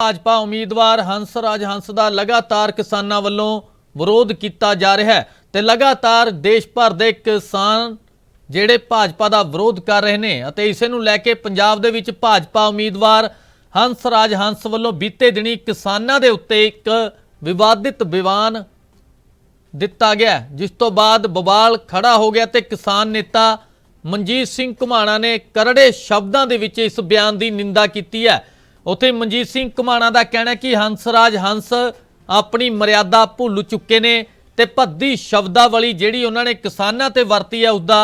ਭਾਜਪਾ ਉਮੀਦਵਾਰ ਹੰਸ ਰਾਜ ਹੰਸ ਦਾ ਲਗਾਤਾਰ ਕਿਸਾਨਾਂ ਵੱਲੋਂ ਵਿਰੋਧ ਕੀਤਾ ਜਾ ਰਿਹਾ ਹੈ ਤੇ ਲਗਾਤਾਰ ਦੇਸ਼ ਭਰ ਦੇ ਕਿਸਾਨ ਜਿਹੜੇ ਭਾਜਪਾ ਦਾ ਵਿਰੋਧ ਕਰ ਰਹੇ ਨੇ ਅਤੇ ਇਸੇ ਨੂੰ ਲੈ ਕੇ ਪੰਜਾਬ ਦੇ ਵਿੱਚ ਭਾਜਪਾ ਉਮੀਦਵਾਰ ਹੰਸ ਰਾਜ ਹੰਸ ਵੱਲੋਂ ਬੀਤੇ ਦਿਨੀ ਕਿਸਾਨਾਂ ਦੇ ਉੱਤੇ ਇੱਕ ਵਿਵਾਦਿਤ ਬਿਆਨ ਦਿੱਤਾ ਗਿਆ ਜਿਸ ਤੋਂ ਬਾਅਦ ਬਵਾਲ ਖੜਾ ਹੋ ਗਿਆ ਤੇ ਕਿਸਾਨ ਨੇਤਾ ਮਨਜੀਤ ਸਿੰਘ ਘੁਮਾਣਾ ਨੇ ਕਰੜੇ ਸ਼ਬਦਾਂ ਦੇ ਵਿੱਚ ਇਸ ਬਿਆਨ ਦੀ ਨਿੰਦਾ ਕੀਤੀ ਹੈ। ਉੱਥੇ ਮਨਜੀਤ ਸਿੰਘ ਘੁਮਾਣਾ ਦਾ ਕਹਿਣਾ ਹੈ ਕਿ ਹੰਸਰਾਜ ਹੰਸ ਆਪਣੀ ਮਰਿਆਦਾ ਭੁੱਲ ਚੁੱਕੇ ਨੇ ਤੇ ਭੱਦੀ ਸ਼ਬਦਾਵਲੀ ਜਿਹੜੀ ਉਹਨਾਂ ਨੇ ਕਿਸਾਨਾਂ ਤੇ ਵਰਤੀ ਹੈ ਉਸ ਦਾ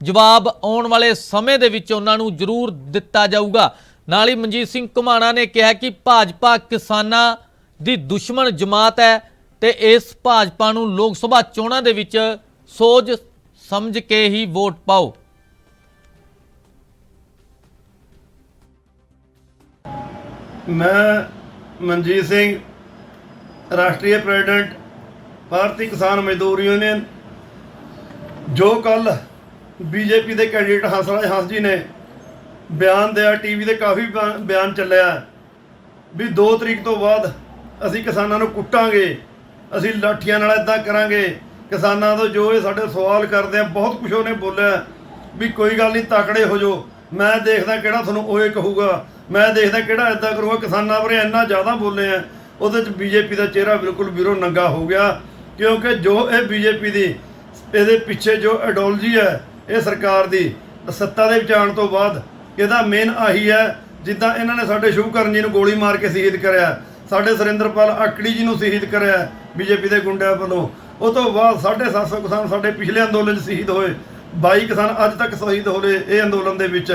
ਜਵਾਬ ਆਉਣ ਵਾਲੇ ਸਮੇਂ ਦੇ ਵਿੱਚ ਉਹਨਾਂ ਨੂੰ ਜ਼ਰੂਰ ਦਿੱਤਾ ਜਾਊਗਾ। ਨਾਲ ਹੀ ਮਨਜੀਤ ਸਿੰਘ ਘੁਮਾਣਾ ਨੇ ਕਿਹਾ ਕਿ ਭਾਜਪਾ ਕਿਸਾਨਾਂ ਦੀ ਦੁਸ਼ਮਣ ਜਮਾਤ ਹੈ ਤੇ ਇਸ ਭਾਜਪਾ ਨੂੰ ਲੋਕ ਸਭਾ ਚੋਣਾਂ ਦੇ ਵਿੱਚ ਸੋਚ ਸਮਝ ਕੇ ਹੀ ਵੋਟ ਪਾਓ। ਮੈਂ ਮਨਜੀਤ ਸਿੰਘ, ਰਾਸ਼ਟਰੀ ਪ੍ਰੈਜ਼ੀਡੈਂਟ, ਭਾਰਤੀ ਕਿਸਾਨ ਮਜ਼ਦੂਰ ਯੂਨੀਅਨ, ਜੋ ਕੱਲ ਬੀਜੇਪੀ ਦੇ ਕੈਂਡੀਡੇਟ ਹੰਸਰਾਜ ਹੰਸ ਜੀ ਨੇ ਬਿਆਨ ਦਿਆ, ਟੀਵੀ ਤੇ ਕਾਫੀ ਬਿਆ- ਬਿਆਨ ਚੱਲਿਆ ਵੀ 2 ਤਰੀਕ ਤੋਂ ਬਾਅਦ ਅਸੀਂ ਕਿਸਾਨਾਂ ਨੂੰ ਕੁੱਟਾਂਗੇ, ਅਸੀਂ ਲਾਠੀਆਂ ਨਾਲ ਇਦਾਂ ਕਰਾਂਗੇ। ਕਿਸਾਨਾਂ ਤੋਂ ਜੋ ਇਹ ਸਾਡੇ ਸਵਾਲ ਕਰਦੇ ਆ, ਬਹੁਤ ਕੁਝ ਉਹਨੇ ਬੋਲਿਆ ਵੀ ਕੋਈ ਗੱਲ ਨਹੀਂ, ਤਾਕੜੇ ਹੋ ਜਾਓ। ਮੈਂ ਦੇਖਦਾ ਕਿਹੜਾ ਤੁਹਾਨੂੰ ਓਏ ਕਹੂਗਾ। ਮੈਂ ਦੇਖਦਾ ਕਿਹੜਾ ਇਦਾਂ ਕਰੂਗਾ, ਕਿਸਾਨਾਂ ਬਾਰੇ ਇੰਨਾ ਜ਼ਿਆਦਾ ਬੋਲੇ ਆ। ਉਹਦੇ ਚ ਬੀਜੇਪੀ ਦਾ ਚਿਹਰਾ ਬਿਲਕੁਲ ਵੀਰੋ ਨੰਗਾ ਹੋ ਗਿਆ, ਕਿਉਂਕਿ ਜੋ ਇਹ ਬੀਜੇਪੀ ਦੀ, ਇਹਦੇ ਪਿੱਛੇ ਜੋ ਆਈਡੀਓਲੋਜੀ ਹੈ, ਇਹ ਸਰਕਾਰ ਦੀ, ਸੱਤਾ ਦੇ ਵਿੱਚ ਆਉਣ ਤੋਂ ਬਾਅਦ ਇਹਦਾ ਮੇਨ ਆਹੀ ਹੈ, ਜਿੱਦਾਂ ਇਹਨਾਂ ਨੇ ਸਾਡੇ ਸ਼ੁਭਕਰਨ ਜੀ ਨੂੰ ਗੋਲੀ ਮਾਰ ਕੇ ਸ਼ਹੀਦ ਕਰਿਆ, ਸਾਡੇ ਸੁਰਿੰਦਰਪਾਲ ਆਕੜੀ ਜੀ ਨੂੰ ਸ਼ਹੀਦ ਕਰਿਆ ਬੀਜੇਪੀ ਦੇ ਗੁੰਡਿਆਂ ਵੱਲੋਂ। ਉਹ ਤੋਂ ਬਾਅਦ 750 ਕਿਸਾਨ ਸਾਡੇ ਪਿਛਲੇ ਅੰਦੋਲਨ 'ਚ ਸ਼ਹੀਦ ਹੋਏ 22 ਕਿਸਾਨ ਅੱਜ ਤੱਕ ਸ਼ਹੀਦ ਹੋ ਰਹੇ ਇਹ ਅੰਦੋਲਨ ਦੇ ਵਿੱਚ।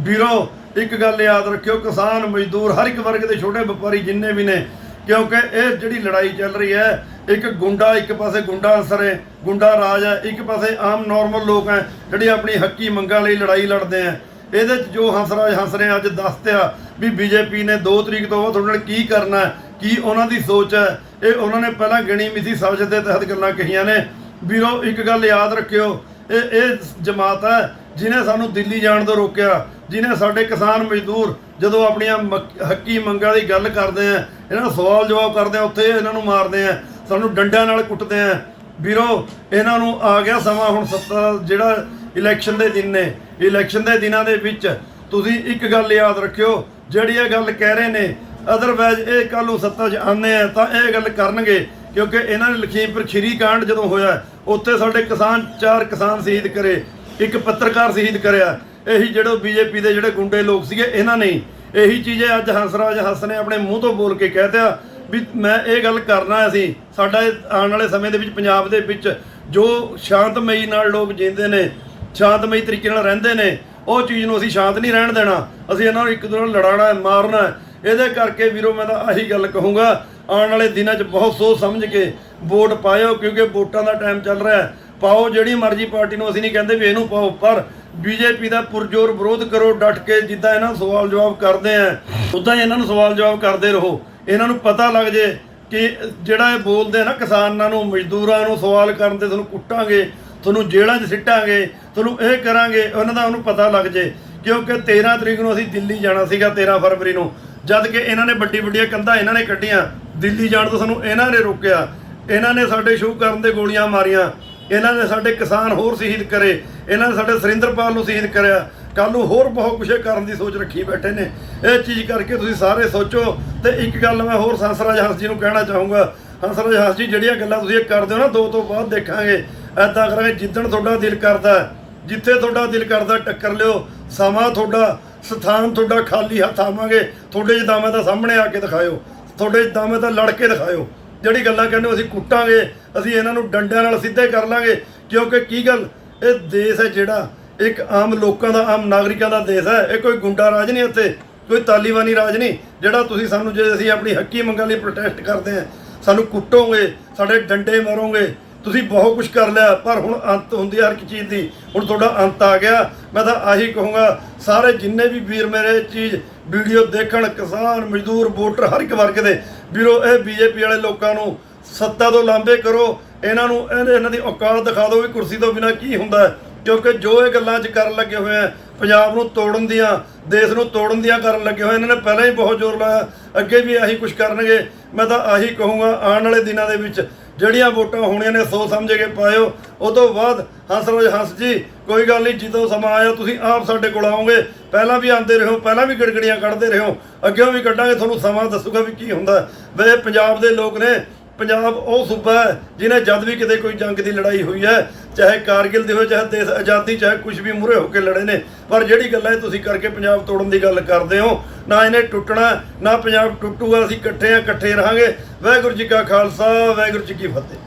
ਵੀਰੋ ਇੱਕ ਗੱਲ ਯਾਦ ਰੱਖਿਓ, ਕਿਸਾਨ ਮਜ਼ਦੂਰ ਹਰ ਇੱਕ ਵਰਗ ਦੇ ਛੋਟੇ ਵਪਾਰੀ ਜਿੰਨੇ ਵੀ ਨੇ, ਕਿਉਂਕਿ ਇਹ ਜਿਹੜੀ ਲੜਾਈ ਚੱਲ ਰਹੀ ਹੈ, ਇੱਕ ਗੁੰਡਾ ਇੱਕ ਪਾਸੇ ਗੁੰਡਾ ਅਨਸਰ ਹੈ, ਗੁੰਡਾ ਰਾਜ ਹੈ, ਇੱਕ ਪਾਸੇ ਆਮ ਨਾਰਮਲ ਲੋਕ ਹੈ, ਜਿਹੜੇ ਆਪਣੀ ਹੱਕੀ ਮੰਗਾਂ ਲਈ ਲੜਾਈ ਲੜਦੇ ਆ ਇਹਦੇ ਚ ਜੋ ਹੰਸਰਾਜ ਹੰਸ ਨੇ ਅੱਜ ਦੱਸਤਿਆ ਵੀ ਬੀਜੇਪੀ ਨੇ 2 ਤਰੀਕ ਤੋਂ ਬਾਅਦ ਤੁਹਾਡੇ ਨਾਲ ਕੀ ਕਰਨਾ ਕੀ ਉਹਨਾਂ ਦੀ ਸੋਚ ਹੈ, ਇਹ ਉਹਨਾਂ ਨੇ ਪਹਿਲਾਂ ਗਿਣੀ ਮਿਤੀ ਸਬਜ ਦੇ ਤਹਿਤ ਗੱਲਾਂ ਕਹੀਆਂ ਨੇ। ਵੀਰੋ, ਇੱਕ ਗੱਲ ਯਾਦ ਰੱਖਿਓ, ਇਹ ਇਹ ਜਮਾਤ ਹੈ ਜਿਨੇ ਸਾਨੂੰ ਦਿੱਲੀ ਜਾਣ ਤੋਂ ਰੋਕਿਆ, ਜਿਨੇ ਸਾਡੇ ਕਿਸਾਨ ਮਜ਼ਦੂਰ ਜਦੋਂ ਆਪਣੀਆਂ ਮੱਕ- ਹੱਕੀ ਮੰਗਾਂ ਦੀ ਗੱਲ ਕਰਦੇ ਆ, ਇਹਨਾਂ ਨੂੰ ਸਵਾਲ ਜਵਾਬ ਕਰਦੇ ਆ, ਉੱਥੇ ਇਹਨਾਂ ਨੂੰ ਮਾਰਦੇ ਆ, ਸਾਨੂੰ ਡੰਡਿਆਂ ਨਾਲ ਕੁੱਟਦੇ ਆ। ਵੀਰੋ, ਇਹਨਾਂ ਨੂੰ ਆ ਗਿਆ ਸਮਾਂ ਹੁਣ ਸੱਤਾ, ਜਿਹੜਾ ਇਲੈਕਸ਼ਨ ਦੇ ਦਿਨ ਨੇ, ਇਲੈਕਸ਼ਨ ਦੇ ਦਿਨਾਂ ਦੇ ਵਿੱਚ ਤੁਸੀਂ ਇੱਕ ਗੱਲ ਯਾਦ ਰੱਖਿਓ, ਜਿਹੜੀ ਇਹ ਗੱਲ ਕਹਿ ਰਹੇ ਨੇ ਅਦਰਵਾਇਜ਼ ਇਹ ਕੱਲ ਨੂੰ ਸੱਤਾ 'ਚ ਆਉਂਦੇ ਆ, ਤਾਂ ਇਹ ਗੱਲ ਕਰਨਗੇ, ਕਿਉਂਕਿ ਇਹਨਾਂ ਨੇ ਲਖੀਮਪੁਰ ਖੀਰੀ ਕਾਂਡ ਜਦੋਂ ਹੋਇਆ, ਉੱਥੇ ਸਾਡੇ ਕਿਸਾਨ, ਚਾਰ ਕਿਸਾਨ ਸ਼ਹੀਦ ਕਰੇ। ਇੱਕ ਪੱਤਰਕਾਰ ਸ਼ਹੀਦ ਕਰਿਆ। ਇਹੀ ਜਿਹੜੇ ਬੀਜੇਪੀ ਦੇ ਜਿਹੜੇ ਗੁੰਡੇ ਲੋਕ ਸੀਗੇ, ਇਹਨਾਂ ਨੇ ਇਹੀ ਚੀਜ਼ ਅੱਜ ਹੰਸਰਾਜ ਹੰਸ ਨੇ ਆਪਣੇ ਮੂੰਹ ਤੋਂ ਬੋਲ ਕੇ ਕਹਿਤਾ ਵੀ ਮੈਂ ਇਹ ਗੱਲ ਕਰਨਾ ਅਸੀਂ ਸਾਡਾ ਆਉਣ ਵਾਲੇ ਸਮੇਂ ਦੇ ਵਿੱਚ ਪੰਜਾਬ ਦੇ ਵਿੱਚ ਜੋ ਸ਼ਾਂਤਮਈ ਨਾਲ ਲੋਕ ਜੀਂਦੇ ਨੇ, ਸ਼ਾਂਤਮਈ ਤਰੀਕੇ ਨਾਲ ਰਹਿੰਦੇ ਨੇ, ਉਹ ਚੀਜ਼ ਨੂੰ ਅਸੀਂ ਸ਼ਾਂਤ ਨਹੀਂ ਰਹਿਣ ਦੇਣਾ। ਅਸੀਂ ਇਹਨਾਂ ਨੂੰ ਇੱਕ ਦੂਜੇ ਨਾਲ ਲੜਾਉਣਾ ਹੈ ਮਾਰਨਾ ਹੈ ਇਹਦੇ ਕਰਕੇ ਵੀਰੋ ਮੈਂ ਤਾਂ ਆਹੀ ਗੱਲ ਕਹੂੰਗਾ, ਆਉਣ ਵਾਲੇ ਦਿਨਾਂ 'ਚ ਬਹੁਤ ਸੋਚ ਸਮਝ ਕੇ ਵੋਟ ਪਾਇਓ, ਕਿਉਂਕਿ ਵੋਟਾਂ ਦਾ ਟਾਈਮ ਚੱਲ ਰਿਹਾ। ਹੈ ਪਾਓ ਜਿਹੜੀ ਮਰਜ਼ੀ ਪਾਰਟੀ ਨੂੰ ਅਸੀਂ ਨਹੀਂ ਕਹਿੰਦੇ ਵੀ ਇਹਨੂੰ ਪਾਓ, ਪਰ ਬੀਜੇਪੀ ਦਾ ਪੁਰਜੋਰ ਵਿਰੋਧ ਕਰੋ ਡਟ ਕੇ ਜਿੱਦਾਂ ਇਹਨਾਂ ਨੂੰ ਸਵਾਲ ਜਵਾਬ ਕਰਦੇ ਆ, ਉਦਾਂ ਇਹਨਾਂ ਨੂੰ ਸਵਾਲ ਜਵਾਬ ਕਰਦੇ ਰਹੋ। ਇਹਨਾਂ ਨੂੰ ਪਤਾ ਲੱਗ ਜੇ ਕਿ ਜਿਹੜਾ ਇਹ ਬੋਲਦੇ ਆ ਨਾ ਕਿਸਾਨਾਂ ਨੂੰ, ਮਜ਼ਦੂਰਾਂ ਨੂੰ ਸਵਾਲ ਕਰਨ ਤੇ ਤੁਹਾਨੂੰ ਕੁੱਟਾਂਗੇ, ਤੁਹਾਨੂੰ ਜੇਲ੍ਹਾਂ 'ਚ ਸਿੱਟਾਂਗੇ, ਤੁਹਾਨੂੰ ਇਹ ਕਰਾਂਗੇ, ਉਹਨਾਂ ਦਾ ਉਹਨੂੰ ਪਤਾ ਲੱਗ ਜੇ। ਕਿਉਂਕਿ 13 ਤਰੀਕ ਨੂੰ ਅਸੀਂ ਦਿੱਲੀ ਜਾਣਾ ਸੀਗਾ 13 ਫਰਵਰੀ ਨੂੰ। ਜਦ ਕਿ ਇਹਨਾਂ ਨੇ ਵੱਡੀ ਵੱਡੀਆਂ ਕੰਧਾਂ ਇਹਨਾਂ ਨੇ ਕੱਢੀਆਂ। ਦਿੱਲੀ ਜਾਣ ਤੋਂ ਸਾਨੂੰ ਇਹਨਾਂ ਨੇ ਰੋਕਿਆ। ਇਹਨਾਂ ਨੇ ਸਾਡੇ ਸ਼ੁਭ ਕਰਨ ਦੇ ਗੋਲੀਆਂ ਮਾਰੀਆਂ। ਇਹਨਾਂ ਨੇ ਸਾਡੇ ਕਿਸਾਨ ਹੋਰ ਸ਼ਹੀਦ ਕਰੇ, ਇਹਨਾਂ ਨੇ ਸਾਡੇ ਸੁਰਿੰਦਰਪਾਲ ਨੂੰ ਸ਼ਹੀਦ ਕਰਿਆ। ਕੱਲ ਨੂੰ ਹੋਰ ਬਹੁਤ ਕੁਝ ਕਰਨ ਦੀ ਸੋਚ ਰੱਖੀ ਬੈਠੇ ਨੇ। ਇਹ ਚੀਜ਼ ਕਰਕੇ ਤੁਸੀਂ ਸਾਰੇ ਸੋਚੋ। ਤੇ ਇੱਕ ਗੱਲ ਮੈਂ ਹੋਰ ਸੰਸਰਾਜ ਹੰਸ ਜੀ ਨੂੰ ਕਹਿਣਾ ਚਾਹੂੰਗਾ। ਹੰਸਰਾਜ ਹੰਸ ਜੀ, ਜਿਹੜੀਆਂ ਗੱਲਾਂ ਤੁਸੀਂ ਇਹ ਕਰਦੇ ਹੋ ਨਾ, ਦੋ ਤੋਂ ਬਾਅਦ ਦੇਖਾਂਗੇ। ਐਦਾਂ ਕਰਾਂਗੇ, ਜਿੱਦਣ ਤੁਹਾਡਾ ਦਿਲ ਕਰਦਾ, ਜਿੱਥੇ ਤੁਹਾਡਾ ਦਿਲ ਕਰਦਾ ਟੱਕਰ ਲਿਓ। ਸਮਾਂ ਤੁਹਾਡਾ, ਸਥਾਨ ਤੁਹਾਡਾ ਖਾਲੀ ਹੱਥ ਆਵਾਂਗੇ। ਤੁਹਾਡੇ ਜਿਦਾਂ ਦਾ ਸਾਹਮਣੇ ਆ ਕੇ ਦਿਖਾਇਓ। ਤੁਹਾਡੇ ਜਦਾਵੇਂ ਦਾ ਲੜ ਕੇ ਦਿਖਾਇਓ। ਜਿਹੜੀ ਗੱਲਾਂ ਕਹਿੰਦੇ ਹੋ ਅਸੀਂ ਕੁੱਟਾਂਗੇ, ਅਸੀਂ ਇਹਨਾਂ ਨੂੰ ਡੰਡਿਆਂ ਨਾਲ ਸਿੱਧੇ ਕਰ ਲਾਂਗੇ। ਕਿਉਂਕਿ ਕੀ ਗੱਲ? ਇਹ ਦੇਸ਼ ਹੈ ਜਿਹੜਾ, ਇੱਕ ਆਮ ਲੋਕਾਂ ਦਾ, ਆਮ ਨਾਗਰਿਕਾਂ ਦਾ ਦੇਸ਼ ਹੈ। ਇਹ ਕੋਈ ਗੁੰਡਾ ਰਾਜ ਨਹੀਂ ਇੱਥੇ, ਕੋਈ ਤਾਲੀਬਾਨੀ ਰਾਜ ਨਹੀਂ। ਜਿਹੜਾ ਤੁਸੀਂ ਸਾਨੂੰ ਜੇ ਅਸੀਂ ਆਪਣੀ ਹੱਕੀ ਮੰਗਾਂ ਲਈ ਪ੍ਰੋਟੈਸਟ ਕਰਦੇ ਹਾਂ, ਸਾਨੂੰ ਕੁੱਟੋਗੇ, ਸਾਡੇ ਡੰਡੇ ਮਾਰੋਗੇ, ਤੁਸੀਂ ਬਹੁਤ ਕੁਝ ਕਰ ਲਿਆ, ਪਰ ਹੁਣ ਅੰਤ ਹੁੰਦੀ ਹੈ ਹਰ ਇੱਕ ਚੀਜ਼ ਦੀ। ਹੁਣ ਤੁਹਾਡਾ ਅੰਤ ਆ ਗਿਆ। ਮੈਂ ਤਾਂ ਆਹੀ ਕਹੂੰਗਾ, ਸਾਰੇ ਜਿੰਨੇ ਵੀ ਵੀਰ ਮੇਰੇ ਚੀਜ਼ ਵੀਡੀਓ ਦੇਖਣ, ਕਿਸਾਨ, ਮਜ਼ਦੂਰ, ਵੋਟਰ, ਹਰ ਇੱਕ ਵਰਗ ਦੇ ਵੀਰੋ, ਇਹ ਬੀਜੇਪੀ ਵਾਲੇ ਲੋਕਾਂ ਨੂੰ ਸੱਤਾ ਤੋਂ ਲਾਂਬੇ ਕਰੋ। ਇਹਨਾਂ ਨੂੰ ਇਹਦੇ- ਇਹਨਾਂ ਦੀ ਔਕਾਤ ਦਿਖਾ ਦਿਓ ਵੀ ਕੁਰਸੀ ਤੋਂ ਬਿਨਾ ਕੀ ਹੁੰਦਾ ਕਿਉਂਕਿ ਜੋ ਇਹ ਗੱਲਾਂ 'ਚ ਕਰਨ ਲੱਗੇ ਹੋਏ ਆ ਪੰਜਾਬ ਨੂੰ ਤੋੜਨ ਦੀਆਂ, ਦੇਸ਼ ਨੂੰ ਤੋੜਨ ਦੀਆਂ ਕਰਨ ਲੱਗੇ ਹੋਏ, ਇਹਨਾਂ ਨੇ ਪਹਿਲਾਂ ਹੀ ਬਹੁਤ ਜ਼ੋਰ ਲਾਇਆ। ਅੱਗੇ ਵੀ ਆਹੀ ਕੁਝ ਕਰਨਗੇ। ਮੈਂ ਤਾਂ ਆਹੀ ਕਹੂੰਗਾ, ਆਉਣ ਵਾਲੇ ਦਿਨਾਂ ਦੇ ਵਿੱਚ ਜਿਹੜੀਆਂ ਵੋਟਾਂ ਹੋਣੀਆਂ ਨੇ ਸੋ ਸਮਝ ਕੇ ਪਾਇਓ। ਉਹ ਤੋਂ ਬਾਅਦ ਹੰਸਰਾਜ ਹੰਸ ਜੀ, ਕੋਈ ਗੱਲ ਨਹੀਂ, ਜਦੋਂ ਸਮਾਂ ਆਇਆ ਤੁਸੀਂ ਆਪ ਸਾਡੇ ਕੋਲ ਆਓਗੇ। ਪਹਿਲਾਂ ਵੀ ਆਉਂਦੇ ਰਹੋ, ਪਹਿਲਾਂ ਵੀ ਗੜਗੜੀਆਂ ਕੱਢਦੇ ਰਹੋ। ਅੱਗੇ ਵੀ ਕੱਢਾਂਗੇ, ਤੁਹਾਨੂੰ ਸਮਾਂ ਦੱਸੂਗਾ ਵੀ ਕੀ ਹੁੰਦਾ। ਵੇ ਪੰਜਾਬ ਦੇ ਲੋਕ ਨੇ, ਪੰਜਾਬ ਉਹ ਸੂਬਾ ਹੈ ਜਿਹਨੇ ਜਦ ਵੀ ਕਿਤੇ ਕੋਈ ਜੰਗ ਦੀ ਲੜਾਈ ਹੋਈ ਹੈ, ਚਾਹੇ ਕਾਰਗਿਲ ਦੀ ਹੋਵੇ, ਚਾਹੇ ਦੇਸ਼ ਆਜ਼ਾਦੀ, ਚਾਹੇ ਕੁਝ ਵੀ ਮੂਹਰੇ ਹੋ ਕੇ ਲੜੇ ਨੇ, ਪਰ ਜਿਹੜੀ ਗੱਲਾਂ ਇਹ ਤੁਸੀਂ ਕਰਕੇ ਪੰਜਾਬ ਤੋੜਨ ਦੀ ਗੱਲ ਕਰਦੇ ਹੋ। ਨਾ ਇਹਨੇ ਟੁੱਟਣਾ, ਨਾ ਪੰਜਾਬ ਟੁੱਟੂਗਾ, ਅਸੀਂ ਇਕੱਠੇ ਆ, ਇਕੱਠੇ ਰਹਾਂਗੇ। ਵਾਹਿਗੁਰੂ ਜੀ ਕਾ ਖਾਲਸਾ, ਵਾਹਿਗੁਰੂ ਜੀ ਕੀ ਫਤਿਹ।